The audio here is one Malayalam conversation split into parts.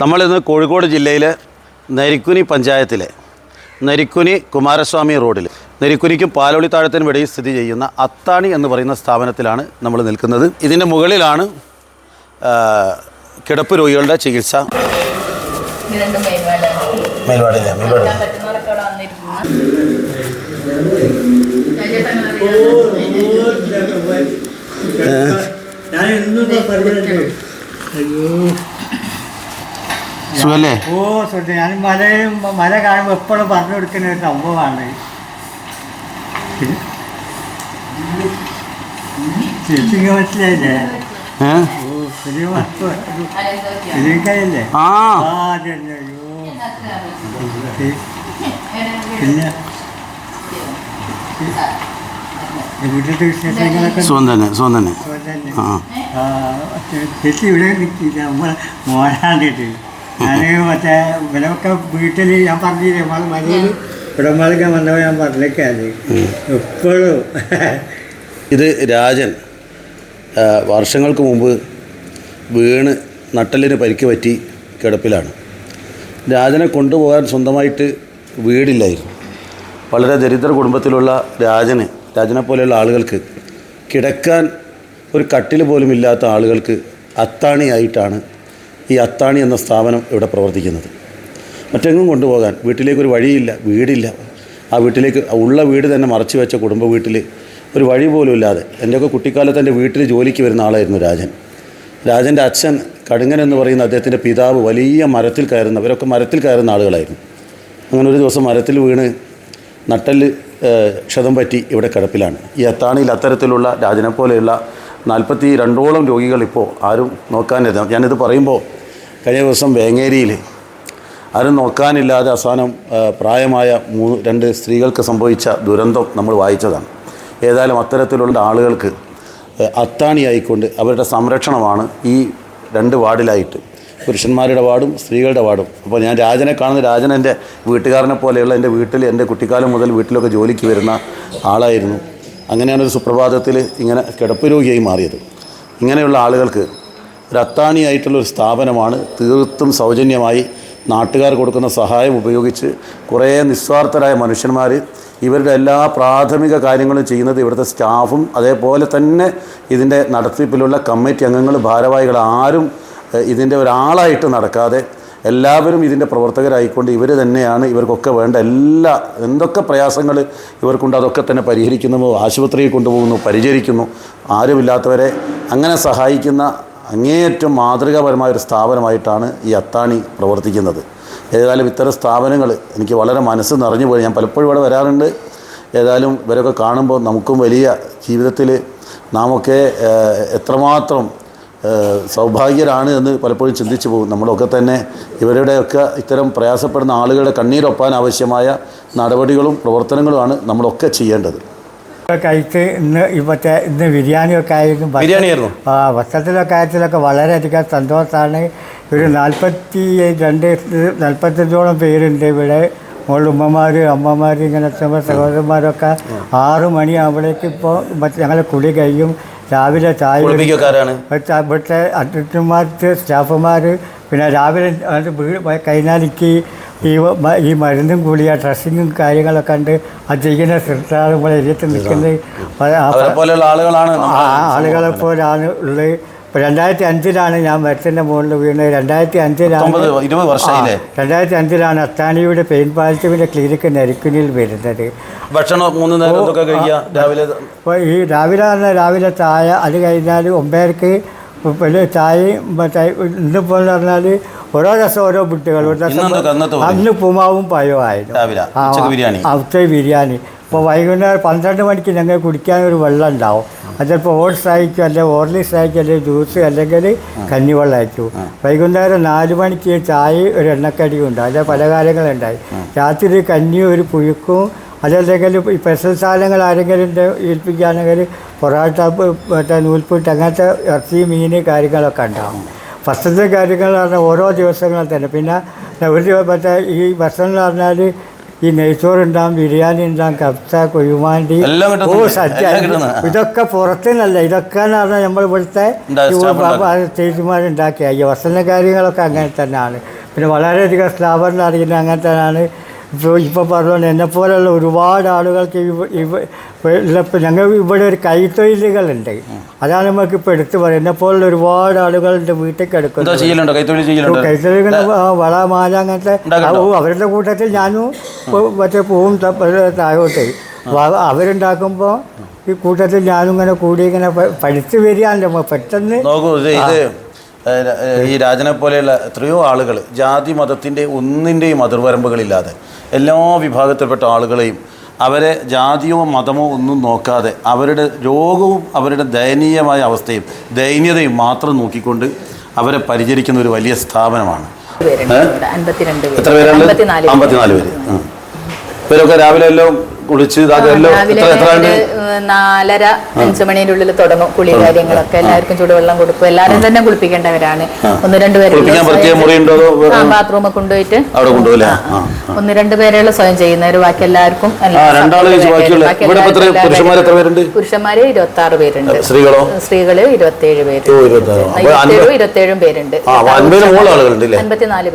നമ്മളിന്ന് കോഴിക്കോട് ജില്ലയിലെ നരിക്കുനി പഞ്ചായത്തിലെ നരിക്കുനി കുമാരസ്വാമി റോഡിൽ നരിക്കുനിക്കും പാലോളി താഴത്തിനും ഇടയിൽ സ്ഥിതി ചെയ്യുന്ന അത്താണി എന്ന് പറയുന്ന സ്ഥാപനത്തിലാണ് നമ്മൾ നിൽക്കുന്നത്. ഇതിന്റെ മുകളിലാണ് കിടപ്പ് രോഗികളുടെ ചികിത്സ. ഇത് രണ്ടും മേൽവാടാണ്. മേൽവാടിയിലെ നടക്കാൻ പറ്റുന്നവരൊക്കെ അവിടെ വന്നിരിക്കുന്നു. ഞാൻ എന്നും പറഞ്ഞിട്ടുണ്ട് അയ്യോ സുഖല്ലേ? ഓ സുഖ. ഞാൻ മലയും മല കാണുമ്പോൾ എപ്പോഴും പറഞ്ഞു കൊടുക്കുന്ന ഒരു സംഭവമാണ്. ചേച്ചിക്ക് മനസ്സിലായില്ലേ? ആ. ആ പിന്നെ? സുഖം തന്നെ സുഖം തന്നെ. ചേച്ചി ഇവിടെ നിൽക്കില്ല നമ്മളെ മോനാണ്ടിട്ട് ഞാൻ മറ്റേ ഇവരൊക്കെ വീട്ടിൽ ഞാൻ പറഞ്ഞില്ലേ നമ്മൾ മലയിൽ ഇവിടെ മലക്കെ വന്നപ്പോൾ ഞാൻ പറഞ്ഞേക്കാൽ എപ്പോഴും. ഇത് രാജൻ വർഷങ്ങൾക്ക് മുമ്പ് വീണ് നട്ടലിന് പരിക്ക് പറ്റി കിടപ്പിലാണ്. രാജനെ കൊണ്ടുപോകാൻ സ്വന്തമായിട്ട് വീടില്ലായിരുന്നു. വളരെ ദരിദ്ര കുടുംബത്തിലുള്ള രാജന് രാജനെ പോലെയുള്ള ആളുകൾക്ക് കിടക്കാൻ ഒരു കട്ടിൽ പോലും ഇല്ലാത്ത ആളുകൾക്ക് അത്താണിയായിട്ടാണ് ഈ അത്താണി എന്ന സ്ഥാപനം ഇവിടെ പ്രവർത്തിക്കുന്നത്. മറ്റെങ്ങും കൊണ്ടുപോകാൻ വീട്ടിലേക്കൊരു വഴിയില്ല വീടില്ല. ആ വീട്ടിലേക്ക് ഉള്ള വീട് തന്നെ മറച്ചു വെച്ച കുടുംബ വീട്ടിൽ ഒരു വഴി പോലും ഇല്ലാതെ. എന്റെയൊക്കെ കുട്ടിക്കാലത്ത് എന്റെ വീട്ടിൽ ജോലിക്ക് വരുന്ന ആളായിരുന്നു രാജൻ. രാജന്റെ അച്ഛൻ കടുങ്ങൻ എന്ന് പറയുന്ന അദ്ദേഹത്തിന്റെ പിതാവ് വലിയ മരത്തിൽ കയറുന്ന അവരൊക്കെ മരത്തിൽ കയറുന്ന ആളുകളായിരുന്നു. അങ്ങനെ ഒരു ദിവസം മരത്തിൽ വീണ് നട്ടൽ ക്ഷതം പറ്റി ഇവിടെ കിടപ്പിലാണ്. ഈ അത്താണിയിൽ അത്തരത്തിലുള്ള രാജനെ പോലെയുള്ള നാൽപ്പത്തി രണ്ടോളം രോഗികൾ ഇപ്പോൾ ആരും നോക്കാനില്ല. ഞാനിത് പറയുമ്പോൾ കഴിഞ്ഞ ദിവസം വേങ്ങേരിയിൽ ആരും നോക്കാനില്ലാതെ അവസാനം പ്രായമായ മൂന്ന് രണ്ട് സ്ത്രീകൾക്ക് സംഭവിച്ച ദുരന്തം നമ്മൾ വായിച്ചതാണ്. ഏതായാലും അത്തരത്തിലുള്ള ആളുകൾക്ക് അത്താണിയായിക്കൊണ്ട് അവരുടെ സംരക്ഷണമാണ് ഈ രണ്ട് വാർഡിലായിട്ട്. പുരുഷന്മാരുടെ വാർഡും സ്ത്രീകളുടെ വാർഡും. അപ്പോൾ ഞാൻ രാജനെ കാണുന്ന രാജൻ എന്റെ വീട്ടുകാരനെ പോലെയുള്ള എന്റെ വീട്ടിൽ എന്റെ കുട്ടിക്കാലം മുതൽ വീട്ടിലൊക്കെ ജോലിക്ക് വരുന്ന ആളായിരുന്നു. അങ്ങനെയാണ് ഒരു സുപ്രഭാതത്തിൽ ഇങ്ങനെ കിടപ്പ് രോഗിയായി മാറിയത്. ഇങ്ങനെയുള്ള ആളുകൾക്ക് ഒരു ഒരു സ്ഥാപനമാണ്. തീർത്തും സൗജന്യമായി നാട്ടുകാർ കൊടുക്കുന്ന സഹായം ഉപയോഗിച്ച് കുറേ നിസ്വാർത്ഥരായ മനുഷ്യന്മാർ ഇവരുടെ എല്ലാ പ്രാഥമിക കാര്യങ്ങളും ചെയ്യുന്നത് ഇവിടുത്തെ സ്റ്റാഫും അതേപോലെ തന്നെ ഇതിന്റെ നടത്തിപ്പിലുള്ള കമ്മിറ്റി അംഗങ്ങൾ ഭാരവാഹികൾ ആരും ഇതിന്റെ ഒരാളായിട്ട് നടക്കാതെ എല്ലാവരും ഇതിന്റെ പ്രവർത്തകരായിക്കൊണ്ട് ഇവർ തന്നെയാണ് ഇവർക്കൊക്കെ വേണ്ട എല്ലാ എന്തൊക്കെ പ്രയാസങ്ങൾ ഇവർക്കുണ്ട് അതൊക്കെ തന്നെ പരിഹരിക്കുന്നു ആശുപത്രിയിൽ കൊണ്ടുപോകുന്നു പരിചരിക്കുന്നു. ആരുമില്ലാത്തവരെ അങ്ങനെ സഹായിക്കുന്ന അങ്ങേയറ്റം മാതൃകാപരമായ ഒരു സ്ഥാപനമായിട്ടാണ് ഈ അത്താണി പ്രവർത്തിക്കുന്നത്. ഏതായാലും ഇത്തരം സ്ഥാപനങ്ങൾ എനിക്ക് വളരെ മനസ്സ് നിറഞ്ഞു പോയി. ഞാൻ പലപ്പോഴും ഇവിടെ വരാറുണ്ട്. ഏതായാലും ഇവരൊക്കെ കാണുമ്പോൾ നമുക്കും വലിയ ജീവിതത്തിൽ നാമൊക്കെ എത്രമാത്രം സൗഭാഗ്യരാണ് എന്ന് പലപ്പോഴും ചിന്തിച്ചു പോകും. നമ്മളൊക്കെ തന്നെ ഇവരുടെയൊക്കെ ഇത്തരം പ്രയാസപ്പെടുന്ന ആളുകളുടെ കണ്ണീരൊപ്പാൻ ആവശ്യമായ നടപടികളും പ്രവർത്തനങ്ങളുമാണ് നമ്മളൊക്കെ ചെയ്യേണ്ടത്. കഴിച്ച് ഇന്ന് ഇപ്പത്തെ ഇന്ന് ബിരിയാണിയൊക്കെ ആയിരുന്നു. ബിരിയാണിയായിരുന്നു? ആ വസ്ത്രത്തിലെ കാര്യത്തിലൊക്കെ വളരെയധികം സന്തോഷമാണ് ഒരു നാൽപ്പത്തി രണ്ട് നാൽപ്പത്തഞ്ചോളം പേരുണ്ട് ഇവിടെ. മോളുമ്മമാർ അമ്മമാർ ഇങ്ങനത്തെ സഹോദരന്മാരൊക്കെ. ആറു മണിയാകുമ്പോഴേക്ക് ഇപ്പോൾ ഞങ്ങൾ കുളി കഴിയും. രാവിലെ ചായ ഇവിടുത്തെ അഡ്മിറ്റുമാർക്ക് സ്റ്റാഫുമാർ പിന്നെ രാവിലെ കഴിഞ്ഞാലിക്ക് ഈ ഈ മരുന്നും കൂടി ആ ഡ്രസ്സിങ്ങും കാര്യങ്ങളൊക്കെ ഉണ്ട് അത് ചെയ്യുന്ന ശ്രദ്ധാണ് പോലെ എഴുതി നിൽക്കുന്നത് ആ- ആളുകളാണ് ആ ആളുകളെ പോലാണ് ഉള്ളത്. ഇപ്പം രണ്ടായിരത്തി അഞ്ചിലാണ് ഞാൻ മരത്തിന്റെ മുകളിൽ വീണത്. രണ്ടായിരത്തി അഞ്ചിലാണ് രണ്ടായിരത്തി അഞ്ചിലാണ് അത്താണിയുടെ പെയിൻ പാലത്തിന്റെ ക്ലിനിക്ക് നരിക്കുനിൽ വരുന്നത്. ഭക്ഷണം മൂന്ന് നേരം രാവിലെ അപ്പോൾ ഈ രാവിലെ പറഞ്ഞാൽ രാവിലെ ചായ അത് കഴിഞ്ഞാൽ ഒമ്പതരക്ക് ചായയും മറ്റേ ഇന്നിപ്പോൾ പറഞ്ഞാൽ ഓരോ ദിവസം ഓരോ ഒരു ദിവസം പോലെ? അന്ന് പുമാവും പഴവും ആയിരുന്നു. ബിരിയാണി. ബിരിയാണി. ഇപ്പോൾ വൈകുന്നേരം പന്ത്രണ്ട് മണിക്ക് ഞങ്ങൾ കുടിക്കാൻ ഒരു വെള്ളം ഉണ്ടാവും. അത് ചിലപ്പോൾ ഓട്സ് അയക്കും അല്ലെങ്കിൽ ഓർലിസ് അയക്കും അല്ലെങ്കിൽ ജ്യൂസ് അല്ലെങ്കിൽ കഞ്ഞിവെള്ളം അയക്കും. വൈകുന്നേരം നാല് മണിക്ക് ചായ ഒരു എണ്ണക്കടിയും ഉണ്ട് അല്ലെ പല കാര്യങ്ങളുണ്ടായി. രാത്രി കഞ്ഞി ഒരു പുഴുക്കും അതല്ലെങ്കിൽ ഈ സ്പെഷ്യൽ സാധനങ്ങൾ ആരെങ്കിലും ഏൽപ്പിക്കുകയാണെങ്കിൽ പൊറാട്ട മറ്റേ നൂൽപ്പുട്ട് അങ്ങനത്തെ ഇറച്ചി മീൻ കാര്യങ്ങളൊക്കെ ഉണ്ടാവും. ഫസ്റ്റത്തെ കാര്യങ്ങൾ പറഞ്ഞാൽ ഓരോ ദിവസങ്ങളിൽ തന്നെ. പിന്നെ ഒരു ദിവസം മറ്റേ ഈ ഭക്ഷണം എന്ന് പറഞ്ഞാൽ ഈ നെയ്ച്ചോറുണ്ടാകും ബിരിയാണി ഉണ്ടാകും കഫ്ത കുഴിമാണ്ടി ഓ. സദ്യ ഇതൊക്കെ പുറത്തുനിന്നല്ല. ഇതൊക്കെ എന്ന് പറഞ്ഞാൽ നമ്മൾ ഇവിടുത്തെ. ചേച്ചിമാരുണ്ടാക്കിയ ഈ ഭക്ഷണ കാര്യങ്ങളൊക്കെ അങ്ങനെ തന്നെയാണ്. പിന്നെ വളരെയധികം സ്ഥാപനം അറിയുന്നത് അങ്ങനെ തന്നെയാണ് ഇപ്പോൾ ഇപ്പോൾ എന്നെപ്പോലുള്ള ഒരുപാട് ആളുകൾക്ക് ഇവ ഇവ ഇപ്പം ഞങ്ങൾ ഇവിടെ ഒരു കൈത്തൊഴിലുകളുണ്ട്. അതാണ് നമുക്ക് ഇപ്പോൾ എടുത്തു പറയുന്നത്. എന്നെപ്പോലുള്ള ഒരുപാട് ആളുകളുടെ വീട്ടിൽ ചെയ്യലുണ്ടോ? കൈത്തൊഴിലുകൾ വള മാല അങ്ങനത്തെ അവരുടെ കൂട്ടത്തിൽ ഞാനും മറ്റേ പൂവും താഴോട്ട്. അവരുണ്ടാക്കുമ്പോൾ ഈ കൂട്ടത്തിൽ ഞാനും ഇങ്ങനെ കൂടി ഇങ്ങനെ പഠിച്ചു വരികയാണല്ലോ. പെട്ടെന്ന് ഈ രാജനെ പോലെയുള്ള എത്രയോ ആളുകൾ ജാതി മതത്തിന്റെ ഒന്നിന്റെയും അതിർവരമ്പുകളില്ലാതെ എല്ലാ വിഭാഗത്തിൽപ്പെട്ട ആളുകളെയും അവരെ ജാതിയോ മതമോ ഒന്നും നോക്കാതെ അവരുടെ രോഗവും അവരുടെ ദയനീയമായ അവസ്ഥയും ദയനീയതയും മാത്രം നോക്കിക്കൊണ്ട് അവരെ പരിചരിക്കുന്ന ഒരു വലിയ സ്ഥാപനമാണ്. എത്ര പേരാണ് അമ്പത്തിനാല് പേര്. ഇവരൊക്കെ രാവിലെ എല്ലാം കുളിച്ച് നാലര അഞ്ചു മണിയുടെ ഉള്ളിൽ തുടങ്ങും കുളി കാര്യങ്ങളൊക്കെ. എല്ലാവർക്കും ചൂടുവെള്ളം കൊടുക്കും. എല്ലാവരും തന്നെ കുളിപ്പിക്കേണ്ടവരാണ്. ഒന്ന് രണ്ട് കുളിപ്പിക്കാൻ പ്രത്യേക മുറിയുണ്ടോ അതോ ബാത്റൂം കൊണ്ടുപോയിട്ട്. ഒന്ന് രണ്ട് പേരുള്ള സ്വയം ചെയ്യുന്നവർ ബാക്കി എല്ലാവർക്കും പുരുഷന്മാര് ഇരുപത്തി ആറ് പേരുണ്ട്? സ്ത്രീകളോ? സ്ത്രീകൾ ഇരുപത്തിയേഴ് പേര് ഓ, ഇരുപത്താറ്. ഇരുപത്തേഴും പേരുണ്ട്. അമ്പത്തിനാല്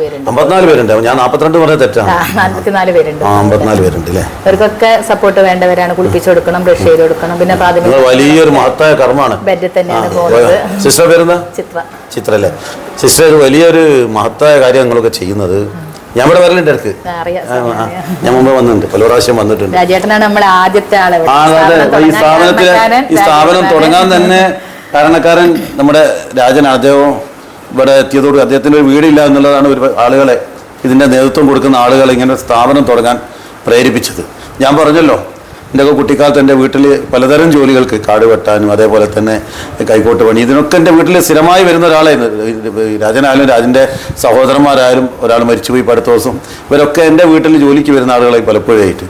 പേരുണ്ട്. ഞാൻ നാൽപ്പത്തിരണ്ട് പറഞ്ഞ തെറ്റാണ്. ആ, നാൽപ്പത്തിനാല് പേരുണ്ട്. അമ്പത്തിനാല് പേരുണ്ട് അവർക്കൊക്കെ സപ്പോർട്ട് വേണ്ടവരാണ് കുളിപ്പിച്ചു കൊടുക്കണം ബ്രഷ് ചെയ്ത് കൊടുക്കണം പിന്നെ പ്രാഥമിക വലിയൊരു മഹത്തായ കർമ്മമാണ്. ബെഡിൽ തന്നെയാണ് പോകുന്നത്. സിസ്റ്റർ പേരെന്താ? ചിത്ര ചിത്ര അല്ലേ സിസ്റ്റർ ഒരു വലിയൊരു മഹത്തായ കാര്യം നിങ്ങളൊക്കെ ചെയ്യുന്നത്. ഞാൻ ഇവിടെ വരലുണ്ട് ഇടയ്ക്ക്. ഞാൻ മുമ്പ് വന്നിട്ടുണ്ട്. പല പ്രാവശ്യം വന്നിട്ടുണ്ട്. ഈ സ്ഥാപനത്തിലെ ഈ സ്ഥാപനം തുടങ്ങാൻ തന്നെ കാരണക്കാരൻ നമ്മുടെ രാജൻ അദ്ദേഹവും ഇവിടെ എത്തിയതോട് അദ്ദേഹത്തിന്റെ ഒരു വീടില്ല എന്നുള്ളതാണ് ഒരു ആളുകളെ ഇതിന്റെ നേതൃത്വം കൊടുക്കുന്ന ആളുകളെ ഇങ്ങനെ സ്ഥാപനം തുടങ്ങാൻ പ്രേരിപ്പിച്ചത്. ഞാൻ പറഞ്ഞല്ലോ എന്റെ ഒക്കെ കുട്ടിക്കാലത്ത് എന്റെ വീട്ടിൽ പലതരം ജോലികൾക്ക് കാട് വെട്ടാനും അതേപോലെ തന്നെ കൈക്കോട്ട് പണി ഇതിനൊക്കെ എന്റെ വീട്ടിൽ സ്ഥിരമായി വരുന്ന ഒരാളായിരുന്നു. രാജനായാലും രാജന്റെ സഹോദരന്മാരായാലും ഒരാൾ മരിച്ചുപോയി അടുത്ത ദിവസം. ഇവരൊക്കെ എന്റെ വീട്ടിൽ ജോലിക്ക് വരുന്ന ആളുകളായി പലപ്പോഴായിട്ട്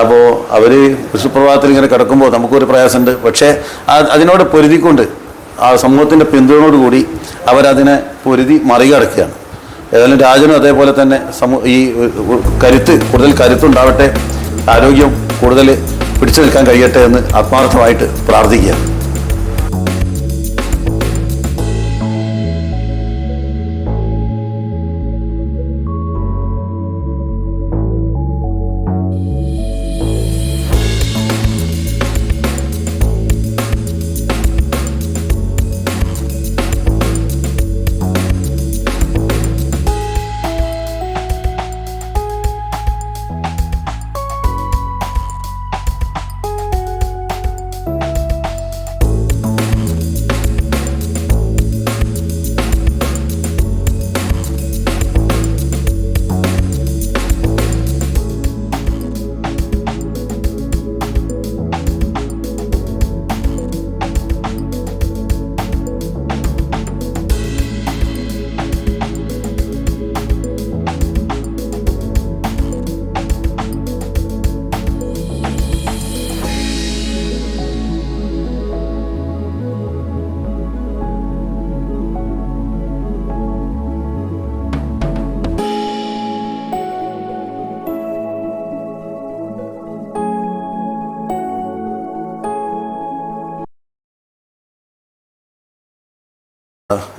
അപ്പോൾ അവർ സുപ്രഭാതത്തിൽ ഇങ്ങനെ കിടക്കുമ്പോൾ നമുക്കൊരു പ്രയാസമുണ്ട്. പക്ഷേ അതിനോട് പൊരുതിക്കൊണ്ട് ആ സമൂഹത്തിന്റെ പിന്തുണയോടുകൂടി അവരതിനെ പൊരുതി മറികടക്കുകയാണ്. ഏതായാലും രാജനും അതേപോലെ തന്നെ സമൂ ഈ കരുത്ത് കൂടുതൽ കരുത്തുണ്ടാവട്ടെ ആരോഗ്യം കൂടുതൽ പിടിച്ചു നിൽക്കാൻ കഴിയട്ടെ എന്ന് ആത്മാർത്ഥമായിട്ട് പ്രാർത്ഥിക്കുക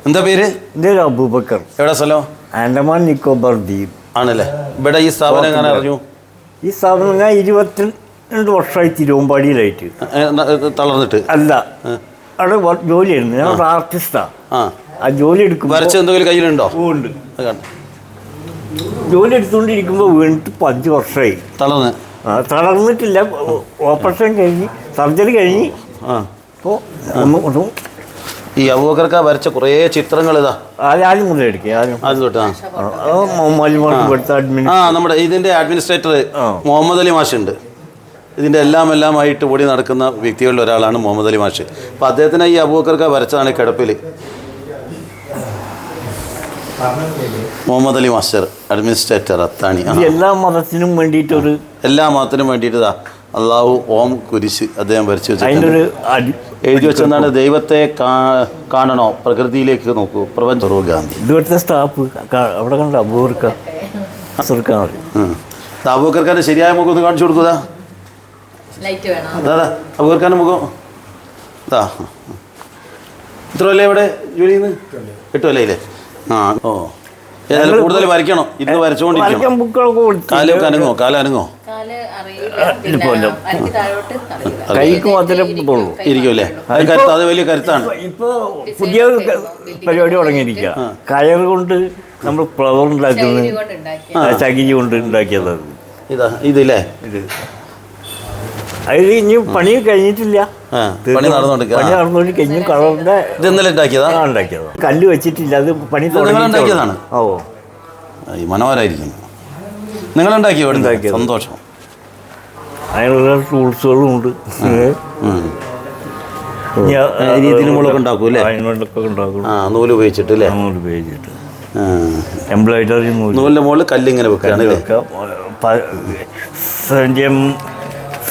എന്താ പേര്? എന്റെ ഒരു അബൂബക്കർ. എവിടെ സ്ഥലം? ആൻഡമാൻ നിക്കോബാർ ദ്വീപ്. ആണല്ലേ? ഇവിടെ ഈ സ്ഥാപനം എങ്ങനെ അറിഞ്ഞു? ഈ സ്ഥാപനം ഞാൻ ഇരുപത്തി രണ്ട് വർഷമായി തിരുവമ്പാടിയിലായിട്ട്. തളർന്നിട്ട്? അല്ല. അവിടെ ജോലി ജോലിയായിരുന്നു. ഞാൻ ആർട്ടിസ്റ്റാ. ആർട്ടിസ്റ്റാണ് ആ ജോലി എടുക്കുമ്പോൾ വരച്ച് എന്തെങ്കിലും കയ്യിലുണ്ടോ? ഉണ്ട്. ജോലി എടുത്തുകൊണ്ടിരിക്കുമ്പോൾ വീണിട്ട് ഇപ്പം അഞ്ച് വർഷമായി. തളർന്ന്? തളർന്നിട്ടില്ല. ഓപ്പറേഷൻ കഴിഞ്ഞ് സർജറി കഴിഞ്ഞ്. ആ. അപ്പോൾ ഒന്ന് ഒന്നും ഈ അബൂബക്കർക്ക വരച്ച കുറേ ചിത്രങ്ങൾ ഇതാ. ആദ്യം മുതൽ ആദ്യം. തൊട്ട് ആ. നമ്മുടെ ഇതിന്റെ അഡ്മിനിസ്ട്രേറ്റർ. മുഹമ്മദ് അലി മാഷ് ഉണ്ട്. ഇതിന്റെ എല്ലാം എല്ലാം ആയിട്ട് ഓടി നടക്കുന്ന വ്യക്തികളിൽ ഒരാളാണ് മുഹമ്മദ് അലി മാഷ്. അപ്പൊ അദ്ദേഹത്തിന് ഈ അബൂബക്കർക്ക വരച്ചതാണ് ഈ കിടപ്പിൽ മുഹമ്മദ് അലി മാസ്റ്റർ അഡ്മിനിസ്ട്രേറ്റർ അത്താണി. എല്ലാ മതത്തിനും വേണ്ടിയിട്ടൊരു എല്ലാ മതത്തിനും വേണ്ടിയിട്ട് അള്ളാഹു ഓം കുരിശ് അദ്ദേഹം വരച്ചു വെച്ചു എഴുതി വെച്ചെന്നാണ് ദൈവത്തെ കാണണോ? പ്രകൃതിയിലേക്ക് നോക്കൂ. പ്രപഞ്ച. ഗാന്ധി ഇവിടുത്തെ സ്റ്റാഫ് അവിടെ കണ്ട? അബൂർക്ക അസുർക്കാൻ. അബൂക്കർക്കാന്റെ ശരിയായ മുഖം ഒന്ന് കാണിച്ചു കൊടുക്കുക ലൈറ്റ് വേണം? അതാ അബൂക്കർക്കാന്റെ മുഖം. ഇതാ ഇത്ര അല്ലേ ഇവിടെ ജോലി ചെയ്യുന്നത് എട്ട് അല്ലേ? ആ ഓ. കൂടുതൽ വരയ്ക്കണം. അനങ്ങോ കാലനങ്ങോ കാൽ അറിയില്ല കൈക്ക് മാത്രമേ ഇരിക്കുമല്ലേ അത് കരുത്ത് അത് വലിയ കരുത്താണ്. ഇപ്പോൾ പുതിയ പരിപാടി തുടങ്ങിയിരിക്കുക. കയർ കൊണ്ട് നമ്മൾ ഫ്ലവർ ഉണ്ടാക്കുന്നത്. ചകിരി കൊണ്ട് ഉണ്ടാക്കിയതാണ്. ഉണ്ടാക്കിയത് ഇതാ ഇതില്ലേ? ഇത്. അത് ഇനി പണി കഴിഞ്ഞിട്ടില്ല. പണി പണി നടന്നുകൊണ്ട് കഴിഞ്ഞു കളറിന്റെ ഉണ്ടാക്കിയതാ? ഉണ്ടാക്കിയത്. കല്ല് വെച്ചിട്ടില്ല അത് പണി തുടങ്ങിയതാണ് ഉണ്ടാക്കിയതാണ്? ഓ. മനോഹരായിരിക്കുന്നു നിങ്ങൾ ഉണ്ടാക്കിയോ സന്തോഷം. അതിനുള്ള ടൂൾസുകളും ഉണ്ട്. ആ- ഈ രീതിയിൽ മുളക് ഉണ്ടാക്കും അല്ലേ? ഉണ്ടാക്കും. ആ നൂൽ ഉപയോഗിച്ചിട്ട് അല്ലേ? നൂൽ ഉപയോഗിച്ചിട്ട്. മുകളിൽ കല്ലിങ്ങനെ വെക്കുകയാണ് അല്ലേ?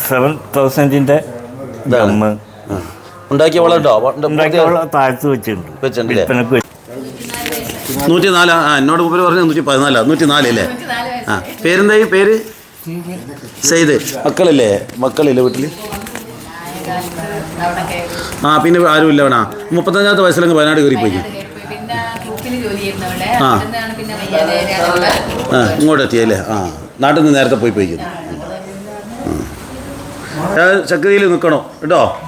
സെവൻ തൗസൻഡിന്റെ. ഉണ്ടാക്കിയ വളം ഉണ്ടോ? താഴ്ത്ത് വെച്ചിട്ടുണ്ട്. നൂറ്റി നാലാ ആ എന്നോട് മുമ്പിൽ പറഞ്ഞ നൂറ്റി പതിനാലാ നൂറ്റി നാലല്ലേ ആ പേരെന്തായി? പേര്? സെയ്ത് മക്കളില്ലേ? മക്കളില്ലേ വീട്ടിൽ ആ പിന്നെ ആരും ഇല്ല വേണ മുപ്പത്തഞ്ചാമത്തെ വയസ്സിലങ്ങ് വയനാട് കയറി പോയി ആ. ഇങ്ങോട്ടെത്തിയല്ലേ പിന്നെ വയ്യാതെ ആ ഇങ്ങോട്ട് എത്തിയല്ലേ ആ നാട്ടിൽ നിന്ന് നേരത്തെ പോയി പോയിക്കുന്നു ചക്രയിൽ നിൽക്കണോ? കേട്ടോ?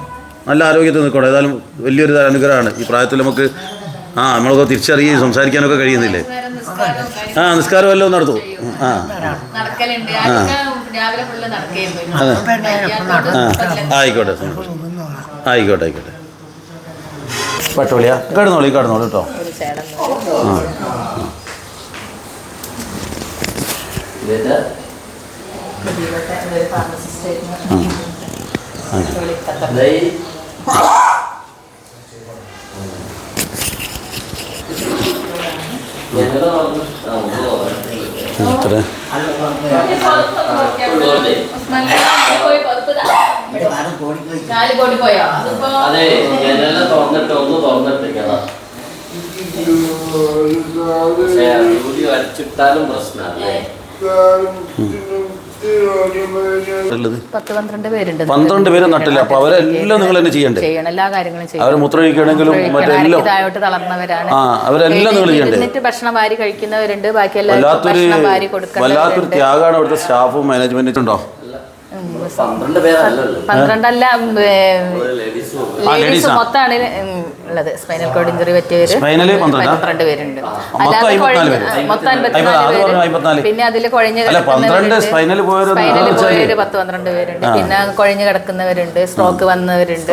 നല്ല ആരോഗ്യത്തിൽ നിൽക്കണം? ഏതായാലും വലിയൊരു അനുഗ്രഹമാണ്. ഈ പ്രായത്തിൽ നമുക്ക് ആ നമ്മളൊക്കെ തിരിച്ചറിയുകയും സംസാരിക്കാനൊക്കെ കഴിയുന്നില്ലേ? ആ നിസ്കാരം എല്ലാം നടത്തു. ആ. ആ. ആയിക്കോട്ടെ. ആയിക്കോട്ടെ ആയിക്കോട്ടെ. പട്ടോളിയാ കിടന്നോളൂ കിടന്നോളൂ കേട്ടോ. ഒരു ആ എത്ര അതെ ജനല തുറന്നിട്ട് ഒന്ന് തുറന്നിട്ടേക്കതാ പക്ഷേ ജോലി വരച്ചിട്ടാലും പ്രശ്നമല്ലേ ഉള്ളത്? പത്ത് പന്ത്രണ്ട് പേരുണ്ട് പന്ത്രണ്ട് പേര് നട്ടില്ല. അപ്പൊ അവരെല്ലാം നിങ്ങൾ തന്നെ ചെയ്യണ്ടേ? ചെയ്യണം. എല്ലാ കാര്യങ്ങളും ചെയ്യണം. അവർ മുത്രയൊഴിക്കണമെങ്കിലും മറ്റെല്ലാം താഴോട്ട് തളർന്നവരാണ്. ആ അവരെല്ലാം നിങ്ങൾ ചെയ്യണ്ടേ? ഭക്ഷണം വാരി കഴിക്കുന്നവരുണ്ട്. ബാക്കി എല്ലാവർക്കും വല്ലാത്തൊരു ത്യാഗമാണ് അവിടുത്തെ സ്റ്റാഫും മാനേജ്മെന്റും ഉണ്ടോ? പന്ത്രണ്ടല്ല ലേഡീസും. മൊത്തമാണ് ഉള്ളത്. സ്പൈനൽ കോഡ് ഇഞ്ചുറി പറ്റിയവര് Spinal പന്ത്രണ്ടാ? പേരുണ്ട്. മൊത്തം പിന്നെ അതിൽ കുഴഞ്ഞ് പോയവര് പത്ത് പന്ത്രണ്ട് പേരുണ്ട്. പിന്നെ കുഴഞ്ഞ് കിടക്കുന്നവരുണ്ട്. സ്ട്രോക്ക് വന്നവരുണ്ട്.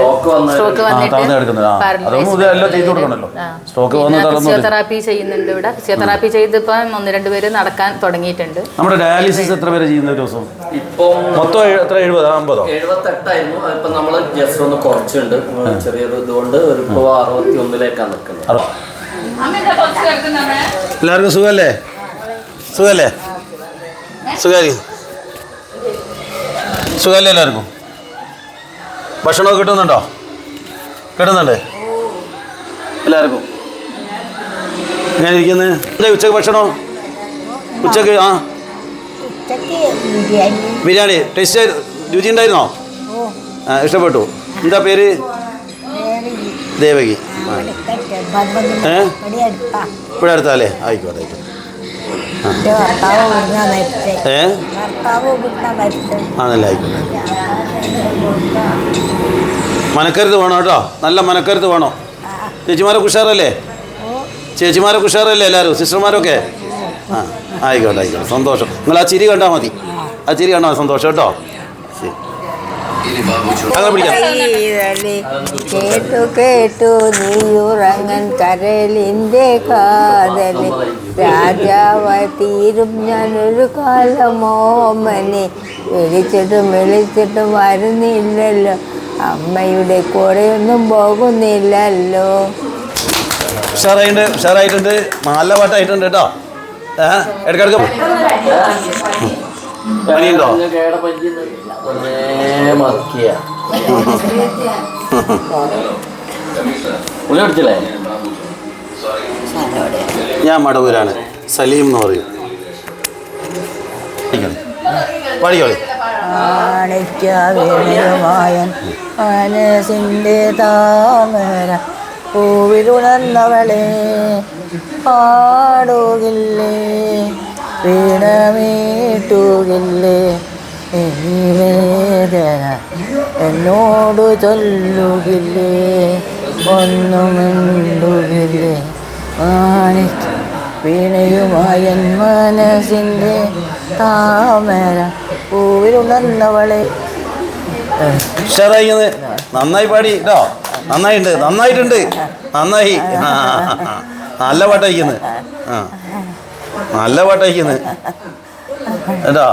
സ്ട്രോക്ക് വന്നിട്ട് ഫിസിയോതെറാപ്പി ചെയ്യുന്നുണ്ട് ഇവിടെ. ഫിസിയോതെറാപ്പി ചെയ്ത് ഇപ്പം ഒന്ന് രണ്ട് പേര് നടക്കാൻ തുടങ്ങിയിട്ടുണ്ട്. നമ്മുടെ ഡയാലിസിസ് എത്ര പേര് ചെയ്യുന്ന ദിവസം? ഇപ്പം മൊത്തം എത്ര എഴുപതോ അമ്പതോ എഴുപത്തെട്ടായിരുന്നു. അതിപ്പോ നമ്മൾ ജസ്റ്റ് ഒന്ന് കുറച്ചുണ്ട്. ചെറിയൊരു ഇതുകൊണ്ട് ഒരു ഇപ്പോ അറുപത്തി ഒന്നിലേക്കാണ് നിൽക്കുന്നത് എല്ലാവർക്കും സുഖല്ലേ? സുഖല്ലേ? സുഖാരി സുഖല്ലേ എല്ലാവർക്കും? ഭക്ഷണമൊക്കെ കിട്ടുന്നുണ്ടോ? കിട്ടുന്നുണ്ട്. എല്ലാവർക്കും. എങ്ങനെ ഇരിക്കുന്നത് എന്താ ഉച്ചയ്ക്ക് ഭക്ഷണം? ഉച്ചയ്ക്ക് ആ? ബിരിയാണി. ടേസ്റ്റ് രുചി ഉണ്ടായിരുന്നോ? ഇഷ്ടപ്പെട്ടു. എന്താ പേര്? ദേവകി. ഏ? ഇവിടെ അടുത്താലേ ആയിക്കോട്ടെ ആയിക്കോട്ടെ. ഏ? ആണല്ലേ ആയിക്കോട്ടെ മനക്കരുത്ത് വേണം കേട്ടോ. നല്ല മനക്കരുത്ത് വേണം. ചേച്ചിമാരൊക്കെ ഉഷാറല്ലേ? ചേച്ചിമാരൊക്കെ ഉഷാറല്ലേ എല്ലാവരും? സിസ്റ്റർമാരൊക്കെ? ആ ആയിക്കോട്ടെ ആയിക്കോട്ടെ. സന്തോഷം. നിങ്ങൾ ആ ചിരി കണ്ടാൽ മതി. ആ. ചിരി കണ്ടാൽ മതി. സന്തോഷം കേട്ടോ. ശരി കേട്ടു കേട്ടു നീയുറങ്ങൻ കരലിന്റെ കാതൽ രാജാവായി തീരും ഞാനൊരു കാലമോമനെ വിളിച്ചിട്ടും വിളിച്ചിട്ടും വരുന്നില്ലല്ലോ. അമ്മയുടെ കൂടെയൊന്നും പോകുന്നില്ലല്ലോ. ഉഷാറായിട്ടുണ്ട് ഉഷാറായിട്ടുണ്ട്. നല്ല പാട്ടായിട്ടുണ്ട് കേട്ടോ. ഏഹ് ഇടയ്ക്കിടയ്ക്ക് പനിയുണ്ടോ? ഒന്നേ മറക്കിയ ഉള്ളി അടിച്ചില്ലേ ഞാൻ മടവൂരാണ്. സലീം എന്ന് പറയും. പാടിക്കോളി മാണിക്യവിനയമായൻ മനസ്സിന്റെ താമര പൂവിലുണർന്നവളെ പാടുകില്ലേ. വീണമീട്ടുകില്ലേ ഈ വേദന എന്നോട് ചൊല്ലുകില്ലേ? ഒന്നുമിണ്ടുകില്ലേ മിണ്ടുകില്ലേ? മാണിക്യ വീണയുമായൻ മനസ്സിന്റെ താമര പൂവിലുണർന്നവളെ നന്നായി പാടി കേട്ടോ? നന്നായിട്ടുണ്ട് നന്നായിട്ടുണ്ട്. നന്നായി. നല്ല പാട്ടായിരിക്കുന്നത് ആ. നല്ല പാട്ടയക്കുന്നത് കേട്ടോ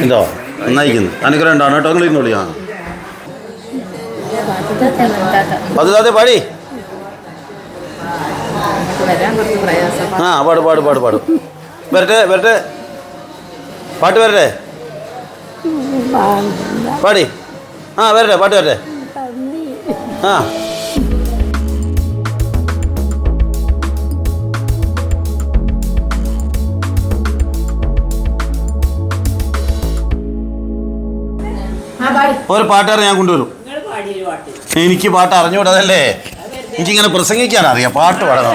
കേട്ടോ നന്നായിക്കുന്നു അനുഗ്രഹം ഉണ്ടാണ് കേട്ടോ. നിങ്ങൾ ഇരുന്നോളി ആ. പതുതാതെ പാടി. ആ പാട് പാട് പാട് പാട്. വരട്ടെ വരട്ടെ. പാട്ട് വരട്ടെ. പാടി. ആ വരട്ടെ പാട്ട് വരട്ടെ. ആ. ഒരു പാട്ടുകാരൻ ഞാൻ കൊണ്ടുവരും. എനിക്ക് പാട്ട് അറിഞ്ഞുകൂടാതല്ലേ? എനിക്കിങ്ങനെ പ്രസംഗിക്കാൻ അറിയാം പാട്ട് പാടണം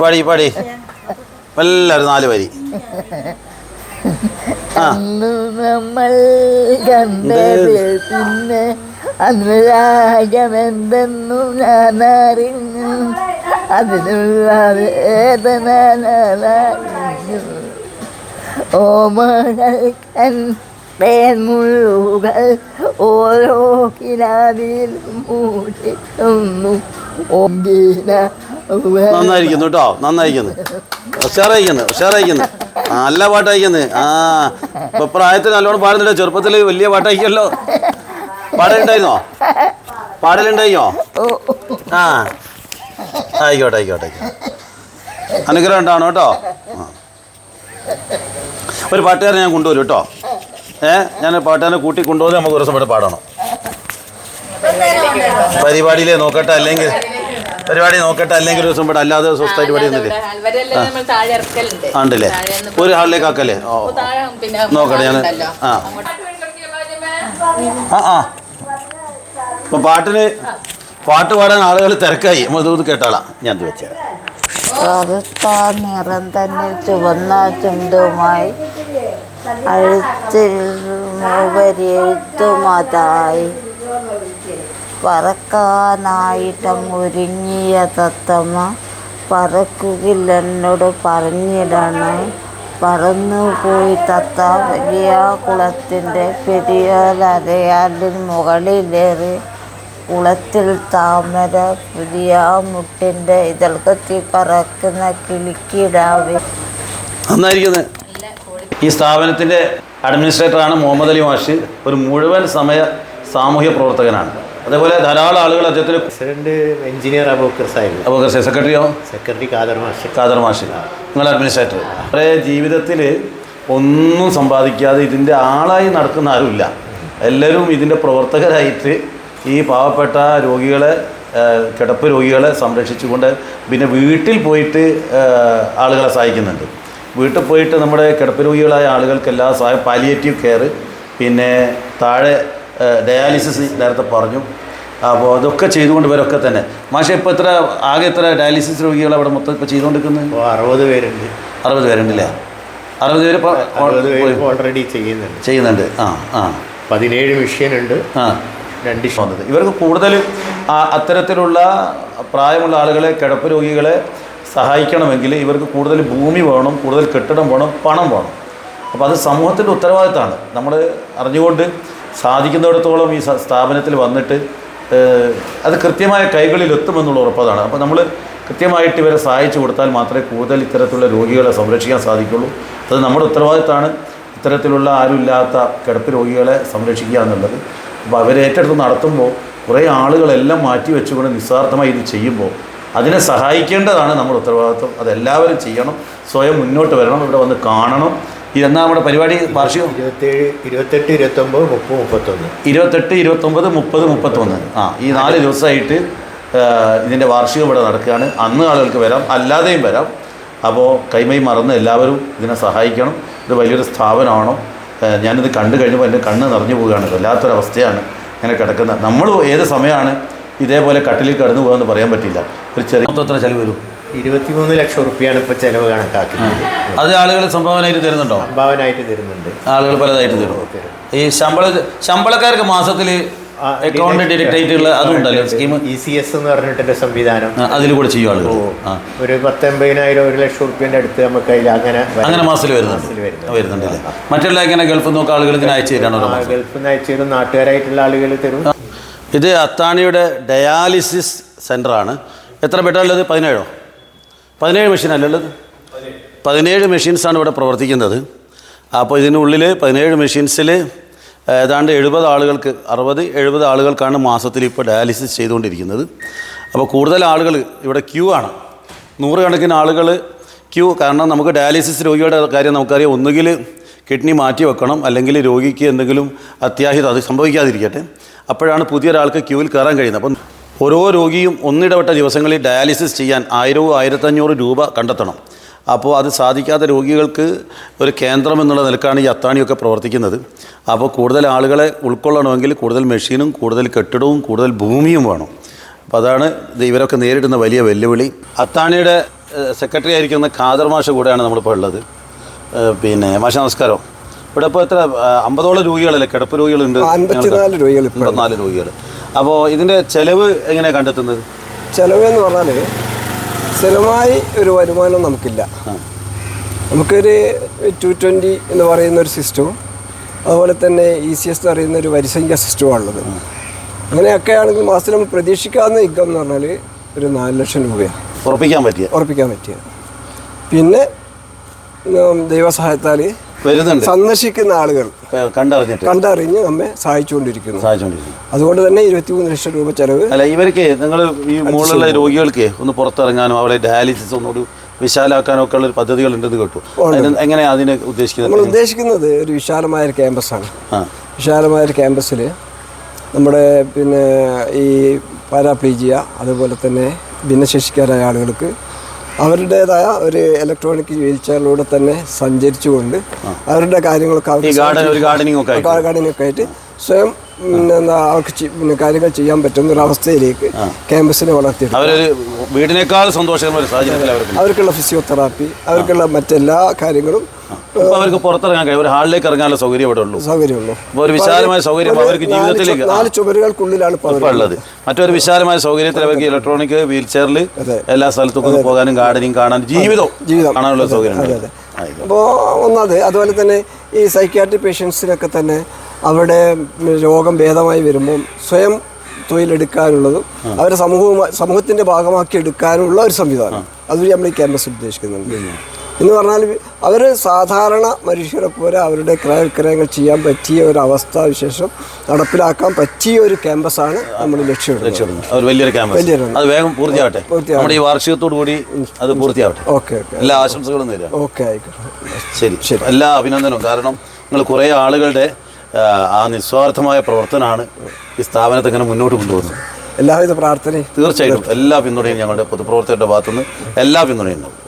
പാടി. പാടി എല്ലാവരും നാല് വരി. നമ്മൾ കണ്ടത് പിന്നെ അനുരാഗമെന്തെന്നു ഞാൻ അറിഞ്ഞു അതിനുള്ള വേദന ഓമകൾ തേൻമുള്ളുകൾ ഓരോ കിനാവിൽ മൂടിക്കുന്നു നന്നായിരിക്കുന്നു കേട്ടോ നന്നായിരിക്കുന്നു. ഉഷാറായിരിക്കുന്നു ഉഷാറായിരിക്കുന്നു. നല്ല പാട്ടായിരിക്കുന്നു. ആ ഇപ്പൊ പ്രായത്തിൽ നല്ലോണം പാടുന്നില്ല ചെറുപ്പത്തിൽ വലിയ പാട്ടായിരിക്കുമല്ലോ. പാടലുണ്ടായിരുന്നോ? പാടലുണ്ടായിരുന്നോ? ആ. ആയിക്കോട്ടെ ആയിക്കോട്ടെ. അനുഗ്രഹം ഉണ്ടാവണം കേട്ടോ. ഒരു പാട്ടുകാരനെ ഞാൻ കൊണ്ടുവരും കേട്ടോ. ഏ ഞാൻ പാട്ടുകാരനെ കൂട്ടി കൊണ്ടുപോകുന്നത് നമുക്ക് ഒരു ദിവസം ഇവിടെ പാടണം. പരിപാടിയിലേ നോക്കട്ടെ അല്ലെങ്കിൽ പരിപാടി നോക്കട്ടെ അല്ലെങ്കിൽ ഒരു ദിവസം ഇവിടെ അല്ലാതെ സ്വസ്ഥമായിട്ട് ഇറക്കലുണ്ട്. ആ, ഉണ്ടല്ലേ ഒരു ഹാളിലേക്ക് ആക്കല്ലേ? ഓ നോക്കട്ടെ ഞാൻ. ആ. ആ ആ. ഇപ്പൊ പാട്ടിന് പാട്ട് പാടാൻ ആളുകൾ തിരക്കായി. നമ്മൾ ഇത് കേട്ടാളാം. ഞാൻ ഇത് വെച്ചേ കറുത്ത നിറം തന്നെ ചുവന്ന ചുണ്ടുമായി അഴുത്തിൽ മൂവരി എഴുത്തുമതായി പറക്കാനായിട്ടും ഒരുങ്ങിയ തത്തമ്മ പറക്കുകില്ലെന്നോട് പറഞ്ഞിടണം. പറന്നുപോയി തത്ത വലിയ കുളത്തിന്റെ പെരിയാലരയാലിൻ മുകളിലേറി കുളത്തിൽ താമര പുതിയ മുട്ടിന്റെ ഇതൾ കൊത്തി പറക്കുന്ന കിളിക്കിടാവി നന്നായിരിക്കുന്നത് ഈ സ്ഥാപനത്തിന്റെ അഡ്മിനിസ്ട്രേറ്ററാണ് മുഹമ്മദ് അലി മാഷ്. ഒരു മുഴുവൻ സമയ സാമൂഹ്യ പ്രവർത്തകനാണ്. അതേപോലെ ധാരാളം ആളുകൾ അദ്ദേഹത്തിന് പ്രസിഡന്റ് എഞ്ചിനീയർ അബൂക്കർ സാഹിബ് അപ്പോൾ സെക്രട്ടറിയോ? സെക്രട്ടറി ഖാദർ മാഷ്. ഖാദർ മാഷ്. നിങ്ങൾ അഡ്മിനിസ്ട്രേറ്റർ. അവരെ ജീവിതത്തിൽ ഒന്നും സമ്പാദിക്കാതെ ഇതിന്റെ ആളായി നടക്കുന്ന ആരുമില്ല. എല്ലാവരും ഇതിന്റെ പ്രവർത്തകരായിട്ട് ഈ പാവപ്പെട്ട രോഗികളെ കിടപ്പ് രോഗികളെ സംരക്ഷിച്ചുകൊണ്ട് പിന്നെ വീട്ടിൽ പോയിട്ട് ആളുകളെ സഹായിക്കുന്നുണ്ട്. വീട്ടിൽ പോയിട്ട് നമ്മുടെ കിടപ്പ് രോഗികളായ ആളുകൾക്കെല്ലാം എല്ലാ സഹായം പാലിയേറ്റീവ് കെയർ പിന്നെ താഴെ ഡയാലിസിസ് നേരത്തെ പറഞ്ഞു. അപ്പോൾ അതൊക്കെ ചെയ്തുകൊണ്ട് ഇവരൊക്കെ തന്നെ. മാഷെ ഇപ്പോൾ എത്ര ആകെ എത്ര ഡയാലിസിസ് രോഗികൾ അവിടെ മൊത്തം ഇപ്പോൾ ചെയ്തുകൊണ്ടിരിക്കുന്നത്? അറുപത് പേരുണ്ട്. അറുപത് പേരുണ്ടല്ലേ? അറുപത് പേര് ഇപ്പോൾ ഓൾറെഡി ചെയ്യുന്നുണ്ട്. ചെയ്യുന്നുണ്ട്. ആ ആ. പതിനേഴ് മെഷീൻ ഉണ്ട്. ആ. രണ്ട് ഇഷ്യൂ വന്നത് ഇവർക്ക് കൂടുതൽ അത്തരത്തിലുള്ള പ്രായമുള്ള ആളുകളെ കിടപ്പ് രോഗികളെ സഹായിക്കണമെങ്കിൽ ഇവർക്ക് കൂടുതൽ ഭൂമി വേണം കൂടുതൽ കെട്ടിടം വേണം പണം വേണം. അപ്പോൾ അത് സമൂഹത്തിന്റെ ഉത്തരവാദിത്തമാണ്. നമ്മൾ അറിഞ്ഞുകൊണ്ട് സാധിക്കുന്നിടത്തോളം ഈ സ്ഥാപനത്തിൽ വന്നിട്ട് അത് കൃത്യമായ കൈകളിൽ എത്തുമെന്നുള്ള ഉറപ്പതാണ്. അപ്പോൾ നമ്മൾ കൃത്യമായിട്ട് ഇവരെ സഹായിച്ചു കൊടുത്താൽ മാത്രമേ കൂടുതൽ ഇത്തരത്തിലുള്ള രോഗികളെ സംരക്ഷിക്കാൻ സാധിക്കുള്ളൂ. അത് നമ്മുടെ ഉത്തരവാദിത്തമാണ്. ഇത്തരത്തിലുള്ള ആരുമില്ലാത്ത കിടപ്പ് രോഗികളെ സംരക്ഷിക്കുക എന്നുള്ളത്. അപ്പോൾ അവരേറ്റെടുത്ത് നടത്തുമ്പോൾ കുറേ ആളുകളെല്ലാം മാറ്റി വെച്ചുകൊണ്ട് നിസ്വാർത്ഥമായി ഇത് ചെയ്യുമ്പോൾ അതിനെ സഹായിക്കേണ്ടതാണ് നമ്മുടെ ഉത്തരവാദിത്വം. അതെല്ലാവരും ചെയ്യണം. സ്വയം മുന്നോട്ട് വരണം. ഇവിടെ വന്ന് കാണണം. ഇതെന്നാ നമ്മുടെ പരിപാടി? വാർഷികം? ഇരുപത്തേഴ് ഇരുപത്തെട്ട് ഇരുപത്തൊമ്പത് മുപ്പത് മുപ്പത്തൊന്ന്. ഇരുപത്തെട്ട് ഇരുപത്തൊമ്പത് മുപ്പത് മുപ്പത്തൊന്ന്. ആ ഈ നാല് ദിവസമായിട്ട് ഇതിന്റെ വാർഷികം ഇവിടെ നടക്കുകയാണ്. അന്ന് ആളുകൾക്ക് വരാം. അല്ലാതെയും വരാം. അപ്പോൾ കൈമൈ മറന്ന് എല്ലാവരും ഇതിനെ സഹായിക്കണം. ഇത് വലിയൊരു സ്ഥാപനമാണോ? ഞാനിത് കണ്ടു കഴിഞ്ഞപ്പോൾ എന്റെ കണ്ണ് നിറഞ്ഞു പോവുകയാണ്. വല്ലാത്തൊരവസ്ഥയാണ് ഇങ്ങനെ കിടക്കുന്നത്. നമ്മൾ ഏത് സമയമാണ് ഇതേപോലെ കട്ടിലിൽ കടന്നു പോകാമെന്ന് പറയാൻ പറ്റില്ല ഒരു ചെറിയ എത്ര ചിലവ് വരും? ഇരുപത്തിമൂന്ന് ലക്ഷം റുപ്യാണ് ഇപ്പോൾ ചെലവ് കണക്കാക്കുന്നത്. അത് ആളുകൾ സംഭാവനയായിട്ട് തരുന്നുണ്ടോ? സംഭാവനയായിട്ട് തരുന്നുണ്ട്. ആളുകൾ പലതായിട്ട് തരും. ഈ ശമ്പള ശമ്പളക്കാർക്ക് മാസത്തിൽ അക്കൗണ്ട് ഡിഡക്റ്റ് ആയിട്ടുള്ള അതുണ്ടല്ലോ സ്കീം ഇ സി എസ് എന്ന് പറഞ്ഞിട്ടൊരു സംവിധാനം? അതിൽ കൂടെ ചെയ്യും ആളുകൾ. ഓ ആ. ഒരു പത്തൊമ്പതിനായിരം ഒരു ലക്ഷം റുപ്യന്റെ അടുത്ത് നമുക്ക് അതിൽ അങ്ങനെ അങ്ങനെ മാസത്തിൽ വരുന്നുണ്ട്. വരുന്നുണ്ട്. വരുന്നുണ്ടല്ലേ മറ്റുള്ള ഇങ്ങനെ ഗൾഫിൽ നോക്കുക ആളുകൾ ഇങ്ങനെ അയച്ചു തരാണോ? ഗൾഫിൽ നിന്ന് അയച്ചു തരും. നാട്ടുകാരായിട്ടുള്ള ആളുകൾ തരും. ഇത് അത്താണിയുടെ ഡയാലിസിസ് സെന്ററാണ് എത്ര ബെഡാണുള്ളത് പതിനേഴോ? പതിനേഴ് മെഷീൻ ഉള്ളത്? പതിനേഴ്. മെഷീൻസാണ് ഇവിടെ പ്രവർത്തിക്കുന്നത്. അപ്പോൾ ഇതിനുള്ളിൽ പതിനേഴ് മെഷീൻസിൽ ഏതാണ്ട് എഴുപത് ആളുകൾക്ക് അറുപത് എഴുപത് ആളുകൾക്കാണ് മാസത്തിൽ ഇപ്പോൾ ഡയാലിസിസ് ചെയ്തുകൊണ്ടിരിക്കുന്നത്. അപ്പോൾ കൂടുതൽ ആളുകൾ ഇവിടെ ക്യൂ ആണ്. നൂറുകണക്കിന് ആളുകൾ ക്യൂ. കാരണം നമുക്ക് ഡയാലിസിസ് രോഗിയുടെ കാര്യം നമുക്കറിയാം. ഒന്നുകിൽ കിഡ്നി മാറ്റി വെക്കണം അല്ലെങ്കിൽ രോഗിക്ക് എന്തെങ്കിലും അത്യാഹിതം അത് സംഭവിക്കാതിരിക്കട്ടെ. അപ്പോഴാണ് പുതിയൊരാൾക്ക് ക്യൂവിൽ കയറാൻ കഴിയുന്നത്. അപ്പം ഓരോ രോഗിയും ഒന്നിടവിട്ട ദിവസങ്ങളിൽ ഡയാലിസിസ് ചെയ്യാൻ ആയിരവും ആയിരത്തഞ്ഞൂറ് രൂപ കണ്ടെത്തണം. അപ്പോൾ അത് സാധിക്കാത്ത രോഗികൾക്ക് ഒരു കേന്ദ്രം എന്നുള്ള നിലക്കാണ് ഈ അത്താണിയൊക്കെ പ്രവർത്തിക്കുന്നത്. അപ്പോൾ കൂടുതൽ ആളുകളെ ഉൾക്കൊള്ളണമെങ്കിൽ കൂടുതൽ മെഷീനും കൂടുതൽ കെട്ടിടവും കൂടുതൽ ഭൂമിയും വേണം. അപ്പോൾ അതാണ് ഇവരൊക്കെ നേരിടുന്ന വലിയ വെല്ലുവിളി. അത്താണിയുടെ സെക്രട്ടറി ആയിരിക്കുന്ന ഖാദർ മാഷ കൂടെയാണ് നമ്മളിപ്പോൾ ഉള്ളത്. പിന്നെ മാഷ നമസ്കാരം. ഇവിടെ ഇപ്പോൾ എത്ര അമ്പതോളം രോഗികളല്ലേ? കിടപ്പ് രോഗികളുണ്ട്. അമ്പത്തിനാല് രോഗികൾ അപ്പോൾ ഇതിന്റെ ചെലവ് എങ്ങനെയാണ് കണ്ടെത്തുന്നത്? ചെലവ് എന്ന് പറഞ്ഞാൽ സ്ഥിരമായി ഒരു വരുമാനം നമുക്കില്ല. നമുക്കൊരു ടു ട്വന്റി എന്ന് പറയുന്ന ഒരു സിസ്റ്റവും അതുപോലെ തന്നെ ഇ സി എസ് എന്ന് പറയുന്ന ഒരു വരിസംഖ്യ സിസ്റ്റമാണുള്ളത് അങ്ങനെയൊക്കെ ആണെങ്കിൽ മാസത്തിൽ നമ്മൾ പ്രതീക്ഷിക്കാവുന്ന ഇൻകം എന്ന് പറഞ്ഞാൽ ഒരു നാല് ലക്ഷം രൂപയാണ്. ഉറപ്പിക്കാൻ പറ്റിയ? ഉറപ്പിക്കാൻ പറ്റിയ. പിന്നെ ദൈവസഹായത്താൽ വരുന്നുണ്ട്. സന്ദർശിക്കുന്ന ആളുകൾ കണ്ടറിഞ്ഞിട്ട്. കണ്ടറിഞ്ഞ് നമ്മെ സഹായിച്ചുകൊണ്ടിരിക്കുന്നു. സഹായിച്ചുകൊണ്ടിരിക്കുന്നു. അതുകൊണ്ട് തന്നെ ഇരുപത്തിമൂന്ന് ലക്ഷം രൂപ ചെലവ്. അല്ല ഇവർക്ക് നിങ്ങൾ ഈ മുകളിലുള്ള രോഗികൾക്ക് ഒന്ന് പുറത്തിറങ്ങാനോ അവരെ ഡയാലിസിസ് ഒന്നുകൂടി വിശാലാക്കാനോ ഒക്കെ ഉള്ള പദ്ധതികൾ ഉണ്ടെന്ന് കേട്ടു. അതിന് എങ്ങനെയാണ് അതിന് നമ്മൾ ഉദ്ദേശിക്കുന്നത് ഉദ്ദേശിക്കുന്നത് ഒരു വിശാലമായ ഒരു ക്യാമ്പസാണ്. വിശാലമായ ഒരു ക്യാമ്പസിൽ നമ്മുടെ പിന്നെ ഈ പാരാപ്ലീജിയ അതുപോലെ തന്നെ ഭിന്നശേഷിക്കാരായ ആളുകൾക്ക് അവരുടേതായ ഒരു ഇലക്ട്രോണിക് വീൽ ചെയറിലൂടെ തന്നെ സഞ്ചരിച്ചുകൊണ്ട് അവരുടെ കാര്യങ്ങളൊക്കെ ഗാർഡനിങ് ഒക്കെ ആയിട്ട്. സ്വയം എന്താ അവർക്ക് പിന്നെ കാര്യങ്ങൾ ചെയ്യാൻ പറ്റുന്ന ഒരു അവസ്ഥയിലേക്ക് ക്യാമ്പസിനെ വളർത്തി വീടിനേക്കാൾ സന്തോഷകരമായ സാഹചര്യത്തിൽ അവർക്കുള്ള ഫിസിയോതെറാപ്പി അവർക്കുള്ള മറ്റെല്ലാ കാര്യങ്ങളും അവർക്ക് പുറത്തിറങ്ങാൻ കഴിയും. ഒരു ഹാളിലേക്ക് ഇറങ്ങാനുള്ള സൗകര്യം ഇവിടെ ഉള്ളൂ. സൗകര്യമുള്ളൂ. അപ്പോൾ ഒരു വിശാലമായ സൗകര്യം അവർക്ക് ജീവിതത്തിലേക്ക് നാല് ചുമരുകൾക്കുള്ളിലാണ് ഇപ്പോൾ ഉള്ളത്. മറ്റൊരു വിശാലമായ സൗകര്യത്തിൽ അവർക്ക് ഇലക്ട്രോണിക് വീൽ ചെയറിൽ എല്ലാ സ്ഥലത്തും പോകാനും ഗാർഡനിങ് കാണാനും ജീവിതം കാണാനുള്ള സൗകര്യം. അപ്പോൾ ഒന്നത് അതുപോലെ തന്നെ ഈ സൈക്യാട്രിക് പേഷ്യൻസിനൊക്കെ തന്നെ അവരുടെ രോഗം ഭേദമായി വരുമ്പോൾ സ്വയം തൊഴിലെടുക്കാനുള്ളതും അവരെ സമൂഹവുമായി സമൂഹത്തിന്റെ ഭാഗമാക്കി എടുക്കാനുള്ള ഒരു സംവിധാനം. അതുവഴി നമ്മൾ ഈ ക്യാമ്പസ് ഉദ്ദേശിക്കുന്നുണ്ട്. എന്ന് പറഞ്ഞാൽ അവർ സാധാരണ മനുഷ്യരെ പോലെ അവരുടെ ക്രയവിക്രയങ്ങൾ ചെയ്യാൻ പറ്റിയ ഒരു അവസ്ഥ വിശേഷം നടപ്പിലാക്കാൻ പറ്റിയ ഒരു ക്യാമ്പസാണ് നമ്മൾ ലക്ഷ്യമിടുന്നത്. വലിയൊരു ക്യാമ്പസ്. വലിയൊരു അത് വേഗം പൂർത്തിയാവട്ടെ. നമ്മുടെ ഈ വാർഷികത്തോടു കൂടി അത് പൂർത്തിയാവട്ടെ. Okay okay. എല്ലാ ആശംസകളും ഓക്കെ ആയിക്കോട്ടെ. ശരി. ശരി. എല്ലാ അഭിനന്ദനവും. കാരണം നിങ്ങൾ കുറേ ആളുകളുടെ ആ, ആ നിസ്വാർത്ഥമായ പ്രവർത്തനമാണ് ഈ സ്ഥാപനത്തെ ഇങ്ങനെ മുന്നോട്ട് കൊണ്ടുപോകുന്നത്. എല്ലാവിധ പ്രാർത്ഥനയും തീർച്ചയായിട്ടും. എല്ലാ പിന്തുണയും ഞങ്ങളുടെ പൊതുപ്രവർത്തകരുടെ ഭാഗത്തുനിന്ന് എല്ലാ പിന്തുണയും ഉണ്ടാവും.